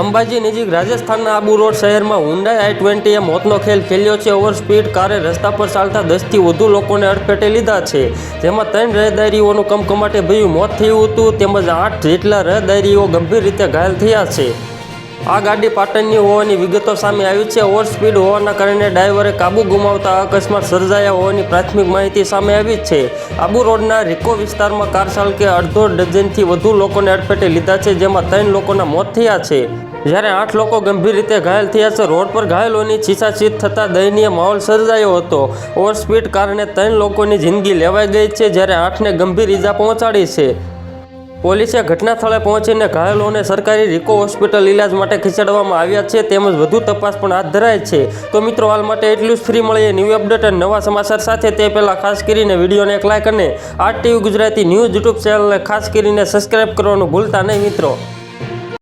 અંબાજી નજીક રાજસ્થાનના આબુ રોડ શહેરમાં હુન્ડાઈ આઈ ટ્વેન્ટીએ મોતનો ખેલ ખેલ્યો છે. ઓવર સ્પીડ કારે રસ્તા પર ચાલતા દસથી વધુ લોકોને અડફેટે લીધા છે. જેમાં ત્રણ રહેદારીઓનું કમકમાટે ભર્યું મોત થયું હતું. તેમજ આઠ જેટલા રહેદારીઓ ગંભીર રીતે ઘાયલ થયા છે. આ ગાડી પાટણની હોવાની વિગતો સામે આવી છે. ઓવર સ્પીડ હોવાના કારણે ડ્રાઈવરે કાબુ ગુમાવતા અકસ્માત સર્જાયા હોવાની પ્રાથમિક માહિતી સામે આવી છે. આબુ રોડના રિકો વિસ્તારમાં કાર ચાલકે અડધો ડઝનથી વધુ લોકોને અડફેટે લીધા છે, જેમાં ત્રણ લોકોના મોત થયા છે. જ્યારે આઠ લોકો ગંભીર રીતે ઘાયલ થયા છે, રોડ પર ઘાયલોની છીછાછીત થતાં દયનીય માહોલ સર્જાયો હતો. ઓવર સ્પીડ કારણે ત્રણ લોકોની જિંદગી લેવાઈ ગઈ છે, જ્યારે આઠને ગંભીર ઈજા પહોંચાડી છે. પોલીસે ઘટના સ્થળે પહોંચીને ઘાયલોને સરકારી રિકો હોસ્પિટલ ઇલાજ માટે ખસેડવામાં આવ્યા છે તેમજ વધુ તપાસ પણ હાથ ધરાય છે. તો મિત્રો, હાલ માટે એટલું જ ફ્રી મળીએ ન્યૂ અપડેટ અને નવા સમાચાર સાથે. તે પહેલાં ખાસ કરીને વિડીયોને એક લાઇક અને R TV Gujarati news YouTube ચેનલને ખાસ કરીને સબસ્ક્રાઇબ કરવાનું ભૂલતા નહીં મિત્રો.